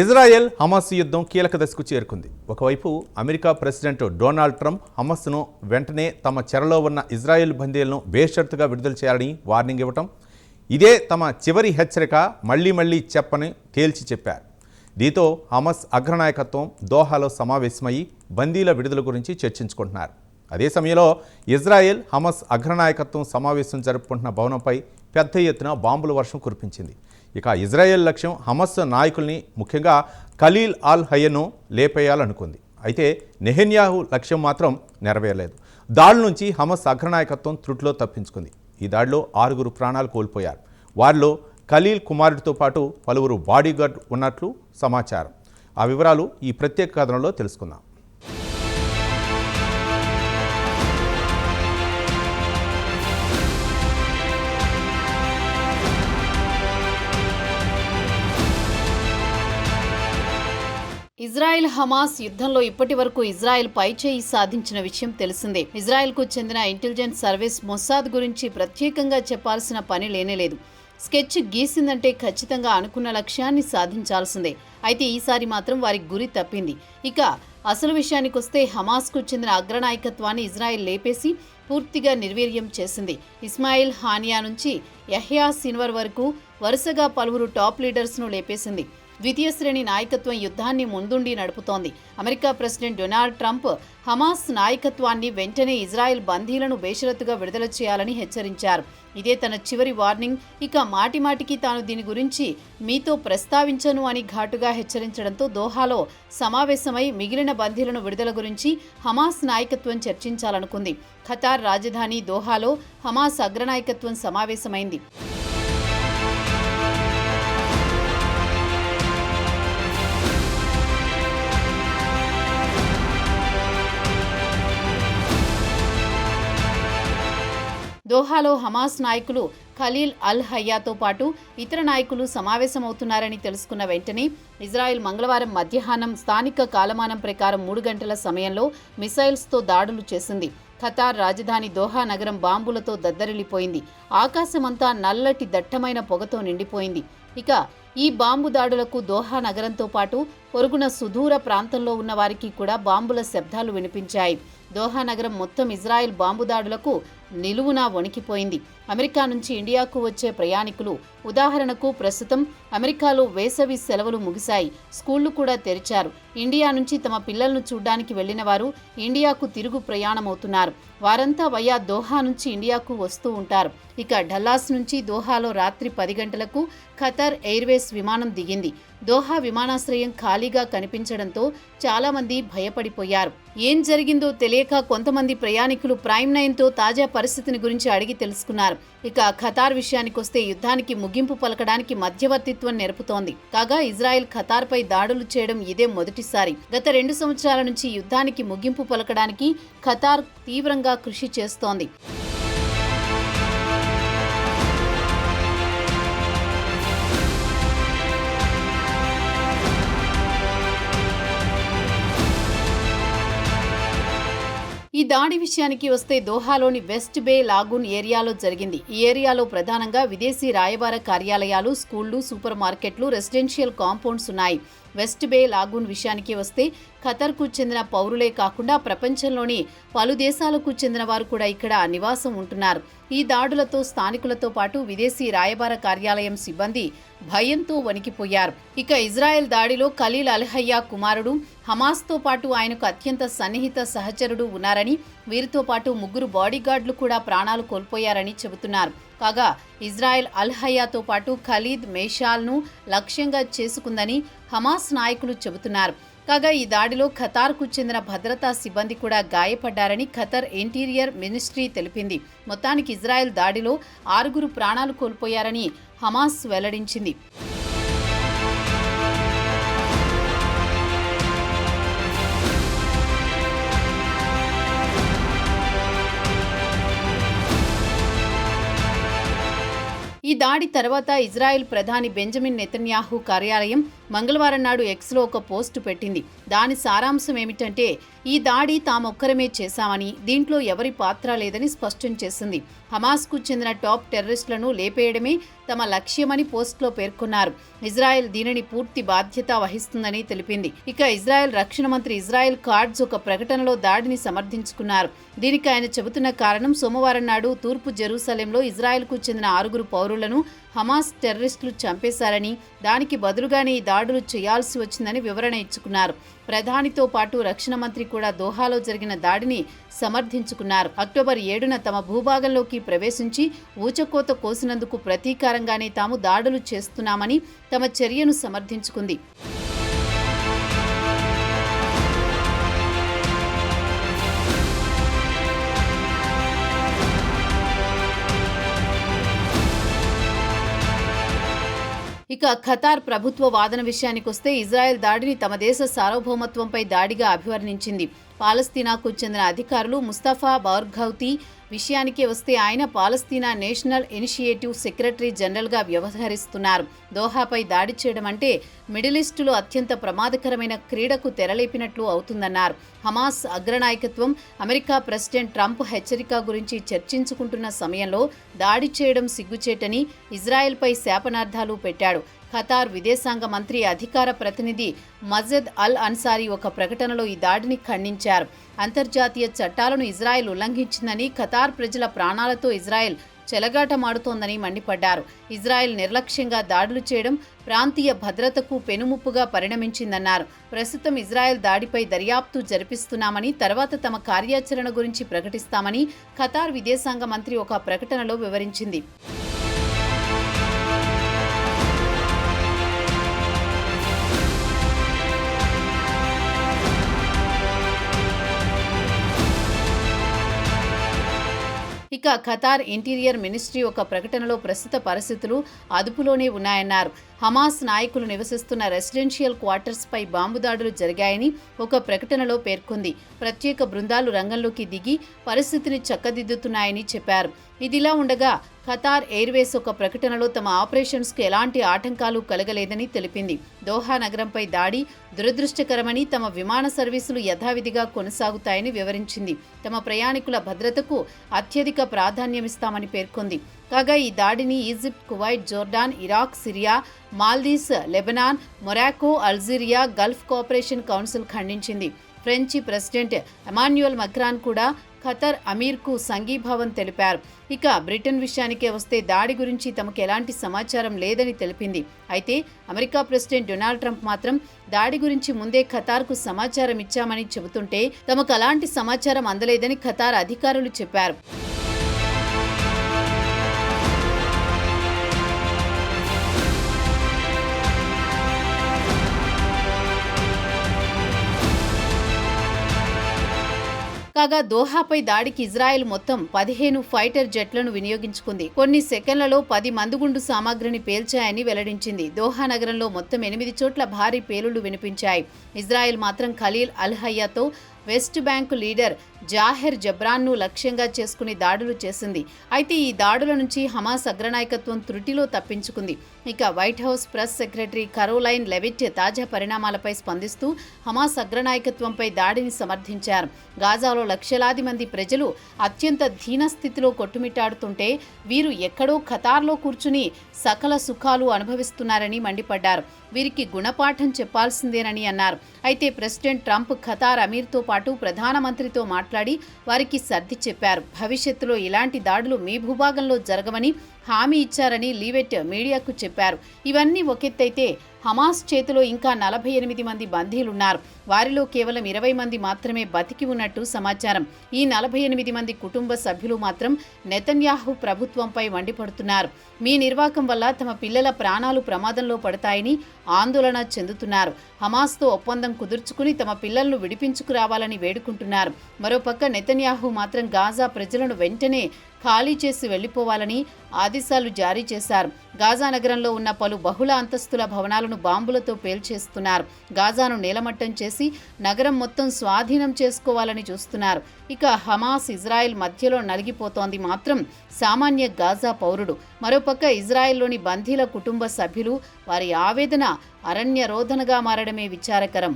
Israel Hamas యుద్ధం కీలక దశకు చేరుకుంది. ఒకవైపు అమెరికా ప్రెసిడెంట్ డొనాల్డ్ ట్రంప్ హమస్ను వెంటనే తమ చెరలో ఉన్న ఇజ్రాయెల్ బందీలను బేషరతుగా విడుదల చేయాలని వార్నింగ్ ఇవ్వటం ఇదే తమ చివరి హెచ్చరిక మళ్ళీ మళ్ళీ చెప్పని తేల్చి చెప్పారు. దీంతో హమస్ అగ్రనాయకత్వం దోహాలో సమావేశమై బందీల విడుదల గురించి చర్చించుకుంటున్నారు. అదే సమయంలో ఇజ్రాయెల్ హమస్ అగ్రనాయకత్వం సమావేశం జరుపుకుంటున్న భవనంపై పెద్ద ఎత్తున బాంబుల వర్షం కురిపించింది. ఇక ఇజ్రాయెల్ లక్ష్యం హమస్ నాయకుల్ని ముఖ్యంగా ఖలీల్ ఆల్ హయ్యను లేపేయాలనుకుంది. అయితే నెహన్యాహు లక్ష్యం మాత్రం నెరవేరలేదు. దాడి నుంచి హమస్ అగ్రనాయకత్వం త్రుట్లో తప్పించుకుంది. ఈ దాడిలో ఆరుగురు ప్రాణాలు కోల్పోయారు. వారిలో ఖలీల్ కుమారుడితో పాటు పలువురు బాడీగార్డ్ ఉన్నట్లు సమాచారం. ఆ వివరాలు ఈ ప్రత్యేక కథనంలో తెలుసుకుందాం. ఇజ్రాయెల్ హమాస్ యుద్ధంలో ఇప్పటి వరకు ఇజ్రాయెల్ పైచేయి సాధించిన విషయం తెలిసిందే. ఇజ్రాయెల్కు చెందిన ఇంటెలిజెన్స్ సర్వీస్ మొసాద్ గురించి ప్రత్యేకంగా చెప్పాల్సిన పని లేనేలేదు స్కెచ్ గీసిందంటే ఖచ్చితంగా అనుకున్న లక్ష్యాన్ని సాధించాల్సిందే. అయితే ఈసారి మాత్రం వారి గురి తప్పింది. ఇక అసలు విషయానికొస్తే హమాస్కు చెందిన అగ్రనాయకత్వాన్ని ఇజ్రాయెల్ లేపేసి పూర్తిగా నిర్వీర్యం చేసింది. ఇస్మాయిల్ హానియా నుంచి యహ్యా సిన్వర్ వరకు వరుసగా పలువురు టాప్ లీడర్స్ను లేపేసింది. ద్వితీయ శ్రేణి నాయకత్వం యుద్ధాన్ని ముందుండి నడుపుతోంది. America president Donald Trump Hamas నాయకత్వాన్ని వెంటనే ఇజ్రాయెల్ బందీలను బేషరతుగా విడుదల చేయాలని హెచ్చరించారు. ఇదే తన చివరి వార్నింగ్. ఇక మాటిమాటికి తాను దీని గురించి మీతో ప్రస్తావించను అని ఘాటుగా హెచ్చరించడంతో దోహాలో సమావేశమై మిగిలిన బందీలను విడుదల గురించి హమాస్ నాయకత్వం చర్చించాలనుకుంది. ఖతార్ రాజధాని దోహాలో హమాస్ అగ్రనాయకత్వం సమావేశమైంది. దోహాలో హమాస్ నాయకులు ఖలీల్ అల్ హయ్యాతో పాటు ఇతర నాయకులు సమావేశమవుతున్నారని తెలుసుకున్న వెంటనే ఇజ్రాయెల్ మంగళవారం మధ్యాహ్నం స్థానిక కాలమానం ప్రకారం మూడు గంటల సమయంలో మిసైల్స్తో దాడులు చేసింది. ఖతార్ రాజధాని దోహా నగరం బాంబులతో దద్దరిల్లిపోయింది. ఆకాశమంతా నల్లటి దట్టమైన పొగతో నిండిపోయింది. ఇక ఈ బాంబు దాడులకు దోహా నగరంతో పాటు పొరుగున సుదూర ప్రాంతంలో ఉన్న వారికి కూడా బాంబుల శబ్దాలు వినిపించాయి. దోహా నగరం మొత్తం ఇజ్రాయెల్ బాంబు దాడులకు నిలువునా వణికిపోయింది. అమెరికా నుంచి ఇండియాకు వచ్చే ప్రయాణికులు ఉదాహరణకు ప్రస్తుతం అమెరికాలో వేసవి సెలవులు ముగిశాయి. స్కూళ్ళు కూడా తెరిచారు. ఇండియా నుంచి తమ పిల్లలను చూడ్డానికి వెళ్ళిన వారు ఇండియాకు తిరుగు ప్రయాణమవుతున్నారు. వారంతా వయా దోహా నుంచి ఇండియాకు వస్తూ ఉంటారు. ఇక డల్లాస్ నుంచి దోహాలో రాత్రి పది గంటలకు ఖతార్ ఎయిర్వేస్ విమానం దిగింది. దోహా విమానాశ్రయం ఖాళీగా కనిపించడంతో చాలామంది భయపడిపోయారు. ఏం జరిగిందో తెలియక కొంతమంది ప్రయాణికులు ప్రైమ్ నైన్తో తాజా పరిస్థితిని గురించి అడిగి తెలుసుకున్నారు. ఇక ఖతార్ విషయానికొస్తే యుద్ధానికి ముగింపు పలకడానికి మధ్యవర్తిత్వం నెరుపుతోంది. కాగా ఇజ్రాయెల్ ఖతార్పై దాడులు చేయడం ఇదే మొదటిసారి. గత రెండు సంవత్సరాల నుంచి యుద్ధానికి ముగింపు పలకడానికి ఖతార్ తీవ్రంగా కృషి చేస్తోంది. దాడి విషయానికి వస్తే దోహాలోని వెస్ట్ బే లాగూన్ ఏరియాలో జరిగింది. ఈ ఏరియాలో ప్రధానంగా విదేశీ రాయబార కార్యాలయాలు స్కూళ్ళు సూపర్ మార్కెట్లు రెసిడెన్షియల్ కాంపౌండ్స్ ఉన్నాయి. వెస్ట్ బే లాగూన్ విషయానికి వస్తే ఖతర్కు చెందిన పౌరులే కాకుండా ప్రపంచంలోని పలు దేశాలకు చెందిన వారు కూడా ఇక్కడ నివాసం ఉంటున్నారు. ఈ దాడులతో స్థానికులతో పాటు విదేశీ రాయబార కార్యాలయం సిబ్బంది భయంతో వణికిపోయారు. ఇక ఇజ్రాయెల్ దాడిలో ఖలీల్ అల్హయ్యా కుమారుడు హమాస్తో పాటు ఆయనకు అత్యంత సన్నిహిత సహచరుడు ఉన్నారని వీరితో పాటు ముగ్గురు బాడీగార్డులు కూడా ప్రాణాలు కోల్పోయారని చెబుతున్నారు. కాగా ఇజ్రాయెల్ అల్హయ్యాతో పాటు ఖలీద్ మేషాల్ను లక్ష్యంగా చేసుకుందని హమాస్ నాయకులు చెబుతున్నారు. కాగా ఈ దాడిలో ఖతార్కు చెందిన భద్రతా సిబ్బంది కూడా గాయపడ్డారని ఖతర్ ఇంటీరియర్ మినిస్ట్రీ తెలిపింది. మొత్తానికి ఇజ్రాయెల్ దాడిలో ఆరుగురు ప్రాణాలు కోల్పోయారని హమాస్ వెల్లడించింది. దాడి తర్వాత ఇజ్రాయెల్ ప్రధాని బెంజమిన్ నెతన్యాహు కార్యాలయం మంగళవారం నాడు ఎక్స్లో ఒక పోస్టు పెట్టింది. దాని సారాంశం ఏమిటంటే ఈ దాడి తామొక్కరమే చేశామని దీంట్లో ఎవరి పాత్ర లేదని స్పష్టం చేసింది. హమాస్కు చెందిన టాప్ టెర్రరిస్టులను లేపేయడమే తమ లక్ష్యమని పోస్ట్లో పేర్కొన్నారు. ఇజ్రాయెల్ దీనిని పూర్తి బాధ్యత వహిస్తుందని తెలిపింది. ఇక ఇజ్రాయెల్ రక్షణ మంత్రి ఇజ్రాయెల్ కార్డ్స్ ఒక ప్రకటనలో దాడిని సమర్థించుకున్నారు. దీనికి ఆయన చెబుతున్న కారణం సోమవారం నాడు తూర్పు జెరూసలేంలో ఇజ్రాయెల్కు చెందిన ఆరుగురు పౌరులను హమాస్ టెర్రరిస్టులు చంపేశారని దానికి బదులుగానే ఈ దాడులు చేయాల్సి వచ్చిందని వివరణ ఇచ్చుకున్నారు. ప్రధానితో పాటు రక్షణ మంత్రి కూడా దోహాలో జరిగిన దాడిని సమర్థించుకున్నారు. అక్టోబర్ ఏడున తమ భూభాగంలోకి ప్రవేశించి ఊచకోత కోసినందుకు ప్రతీకారంగానే తాము దాడులు చేస్తున్నామని తమ చర్యను సమర్థించుకుంది. ఇక ఖతార్ ప్రభుత్వ వాదన విషయానికి వస్తే ఇజ్రాయెల్ దాడిని తమ దేశ సార్వభౌమత్వంపై దాడిగా అభివర్ణించింది. పాలస్తీనాకు చెందిన అధికారులు ముస్తఫా బౌర్ఘౌతి విషయానికి వస్తే ఆయన పాలస్తీనా నేషనల్ ఇనిషియేటివ్ సెక్రటరీ జనరల్గా వ్యవహరిస్తున్నారు. దోహాపై దాడి చేయడం అంటే మిడిలిస్టులో అత్యంత ప్రమాదకరమైన క్రీడకు తెరలేపినట్లు అవుతుందన్నారు. హమాస్ అగ్రనాయకత్వం అమెరికా ప్రెసిడెంట్ ట్రంప్ హెచ్చరిక గురించి చర్చించుకుంటున్న సమయంలో దాడి చేయడం సిగ్గుచేటని ఇజ్రాయెల్పై శాపనార్థాలు పెట్టాడు. ఖతార్ విదేశాంగ మంత్రి అధికార ప్రతినిధి మజద్ అల్ అన్సారీ ఒక ప్రకటనలో ఈ దాడిని ఖండించారు. అంతర్జాతీయ చట్టాలను ఇజ్రాయెల్ ఉల్లంఘించిందని ఖతార్ ప్రజల ప్రాణాలతో ఇజ్రాయెల్ చెలగాటమాడుతోందని మండిపడ్డారు. ఇజ్రాయెల్ నిర్లక్ష్యంగా దాడులు చేయడం ప్రాంతీయ భద్రతకు పెనుముప్పుగా పరిణమించిందన్నారు. ప్రస్తుతం ఇజ్రాయెల్ దాడిపై దర్యాప్తు జరిపిస్తున్నామని తర్వాత తమ కార్యాచరణ గురించి ప్రకటిస్తామని ఖతార్ విదేశాంగ మంత్రి ఒక ప్రకటనలో వివరించింది. ఇక ఖతార్ ఇంటీరియర్ మినిస్ట్రీ ఒక ప్రకటనలో ప్రస్తుత పరిస్థితులు అదుపులోనే ఉన్నాయన్నారు. హమాస్ నాయకులు నివసిస్తున్న రెసిడెన్షియల్ క్వార్టర్స్పై బాంబు దాడులు జరిగాయని ఒక ప్రకటనలో పేర్కొంది. ప్రత్యేక బృందాలు రంగంలోకి దిగి పరిస్థితిని చక్కదిద్దుతున్నాయని చెప్పారు. ఇదిలా ఉండగా ఖతార్ ఎయిర్వేస్ ఒక ప్రకటనలో తమ ఆపరేషన్స్కు ఎలాంటి ఆటంకాలు కలగలేదని తెలిపింది. దోహా నగరంపై దాడి దురదృష్టకరమని తమ విమాన సర్వీసులు యథావిధిగా కొనసాగుతాయని వివరించింది. తమ ప్రయాణికుల భద్రతకు అత్యధిక ప్రాధాన్యమిస్తామని పేర్కొంది. కాగా ఈ దాడిని Egypt Kuwait Jordan Iraq Syria Maldives Lebanon Morocco Algeria Gulf Cooperation Council ఖండించింది. ఫ్రెంచి ప్రెసిడెంట్ ఎమాన్యుయల్ మక్రాన్ కూడా ఖతర్ అమీర్కు సంఘీభావం తెలిపారు. ఇక బ్రిటన్ విషయానికే వస్తే దాడి గురించి తమకు ఎలాంటి సమాచారం లేదని తెలిపింది. అయితే అమెరికా ప్రెసిడెంట్ డొనాల్డ్ ట్రంప్ మాత్రం దాడి గురించి ముందే ఖతార్కు సమాచారం ఇచ్చామని చెబుతుంటే తమకు అలాంటి సమాచారం అందలేదని ఖతార్ అధికారులు చెప్పారు. కాగా దోహాపై దాడికి ఇజ్రాయెల్ మొత్తం పదిహేను ఫైటర్ జెట్లను వినియోగించుకుంది. కొన్ని సెకండ్లలో పది మందుగుండు సామాగ్రిని పేల్చాయని వెల్లడించింది. దోహా నగరంలో మొత్తం ఎనిమిది చోట్ల భారీ పేలుళ్ళు వినిపించాయి. ఇజ్రాయెల్ మాత్రం ఖలీల్ అల్ హయ్యాతో వెస్ట్ బ్యాంకు లీడర్ జాహెర్ జబ్రాన్ను లక్ష్యంగా చేసుకుని దాడులు చేసింది. అయితే ఈ దాడుల నుంచి హమాస్ అగ్రనాయకత్వం త్రుటిలో తప్పించుకుంది. ఇక White House press secretary Karoline Leavitt తాజా పరిణామాలపై స్పందిస్తూ హమాస్ అగ్రనాయకత్వంపై దాడిని సమర్థించారు. గాజాలో లక్షలాది మంది ప్రజలు అత్యంత దీనస్థితిలో కొట్టుమిట్టాడుతుంటే వీరు ఎక్కడో ఖతార్లో కూర్చుని సకల సుఖాలు అనుభవిస్తున్నారని మండిపడ్డారు. వీరికి గుణపాఠం చెప్పాల్సిందేనని అన్నారు. అయితే ప్రెసిడెంట్ ట్రంప్ ఖతార్ అమీర్తో పాటు ప్రధానమంత్రితో మాట్లాడి వారికి సర్ది చెప్పారు. భవిష్యత్తులో ఇలాంటి దాడులు మీ భూభాగంలో జరగవని హామీ ఇచ్చారని లీవెట్ మీడియాకు చెప్పారు. ఇవన్నీ ఒకెత్తైతే హమాస్ చేతిలో ఇంకా నలభై ఎనిమిది మంది బందీలున్నారు. వారిలో కేవలం ఇరవై మంది మాత్రమే బతికి ఉన్నట్టు సమాచారం. ఈ నలభై ఎనిమిది మంది కుటుంబ సభ్యులు మాత్రం నెతన్యాహు ప్రభుత్వంపై మండిపడుతున్నారు మీ నిర్వాకం వల్ల తమ పిల్లల ప్రాణాలు ప్రమాదంలో పడతాయని ఆందోళన చెందుతున్నారు. హమాస్తో ఒప్పందం కుదుర్చుకుని తమ పిల్లలను విడిపించుకురావాలని వేడుకుంటున్నారు. మరోపక్క నెతన్యాహు మాత్రం గాజా ప్రజలను వెంటనే ఖాళీ చేసి వెళ్ళిపోవాలని ఆదేశాలు జారీ చేశారు. గాజా నగరంలో ఉన్న పలు బహుళ అంతస్తుల భవనాలను బాంబులతో పేల్చేస్తున్నారు. గాజాను నేలమట్టం చేసి నగరం మొత్తం స్వాధీనం చేసుకోవాలని చూస్తున్నారు. ఇక హమాస్ ఇజ్రాయెల్ మధ్యలో నలిగిపోతోంది మాత్రం సామాన్య గాజా పౌరుడు. మరోపక్క ఇజ్రాయెల్లోని బందీల కుటుంబ సభ్యులు వారి ఆవేదన అరణ్యరోధనగా మారడమే విచారకరం.